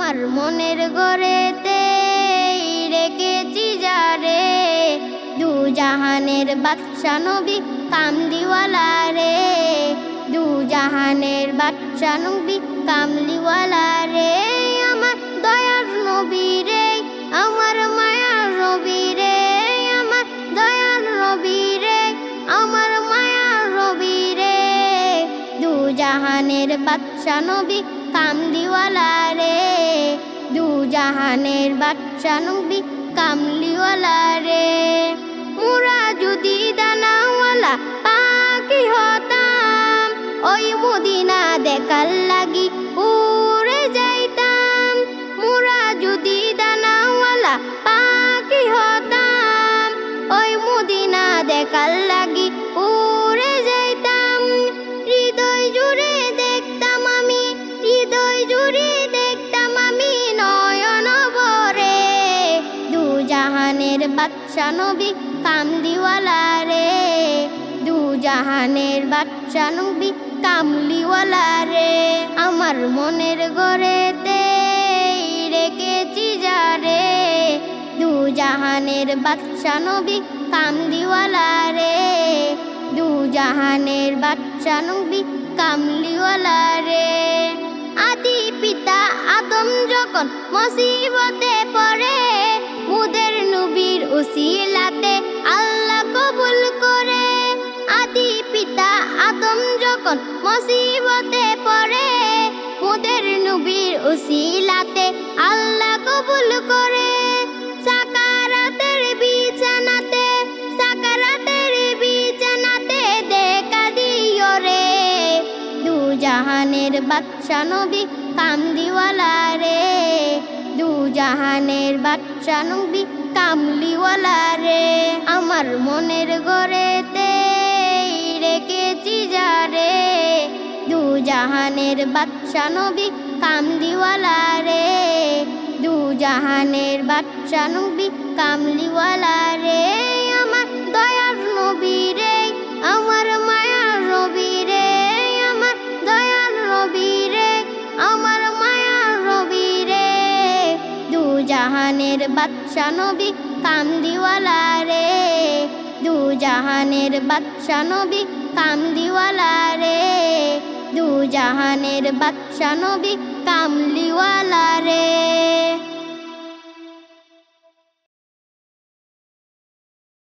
আমার মনের ঘরেতে রেখেছি যারে দু জাহানের বাদশা নবী কামলিওয়ালা রে। দু জাহানের বাদশা নবী কামলিওয়ালা রে। আমার দয়ার নবী রে, আমার মায়ার রবি রে। আমার দয়ার রবি রে, আমার মায়ার রবি রে। দু জাহানের বাদশা নবী কামলিওয়ালা রে দু জাহানের বাচ্চা নবী কামলিওয়ালা রে মুরা যদি দানাওয়ালা পাখি হতাম, ওই মুদিনা দেখার জাহানের বাদশা নবী, কামলিওয়ালা রে। দু জাহানের বাদশা নবী, কামলিওয়ালা রে। আমার মনের ঘরেতে রেখেছি যারে দু জাহানের বাদশা নবী, কামলিওয়ালা রে। দু জাহানের বাদশা নবী, কামলিওয়ালা রে। আদি পিতা আদম যখন মুসিবতে পড়ে। মুদের নবীর উসিলাতে আল্লাহ কবুল করে। আদি পিতা আদম যখন মুসিবতে পড়ে, মুদের নবীর উসিলাতে আল্লাহ কবুল করে। সাকারাতের বিছানাতে বিছানাতে দেখা দিও রে। জাহানের বাদশা নবী কামলিওয়ালা রে। দু বাচ্চা নবী কামলিওয়ালা রে আমার মনের গড়েতে রেখেছি যারে। দু জাহানের বাচ্চা নবী কামলিওয়ালা রে দু জাহানের বাদশা নবী কামলিওয়ালা জাহানের বাচ্চা নবী কামলিওয়ালা রে। দু জাহানের বাচ্চা নবী কামলিওয়ালা রে। দু জাহানের বাচ্চা নবী কামলিওয়ালা রে।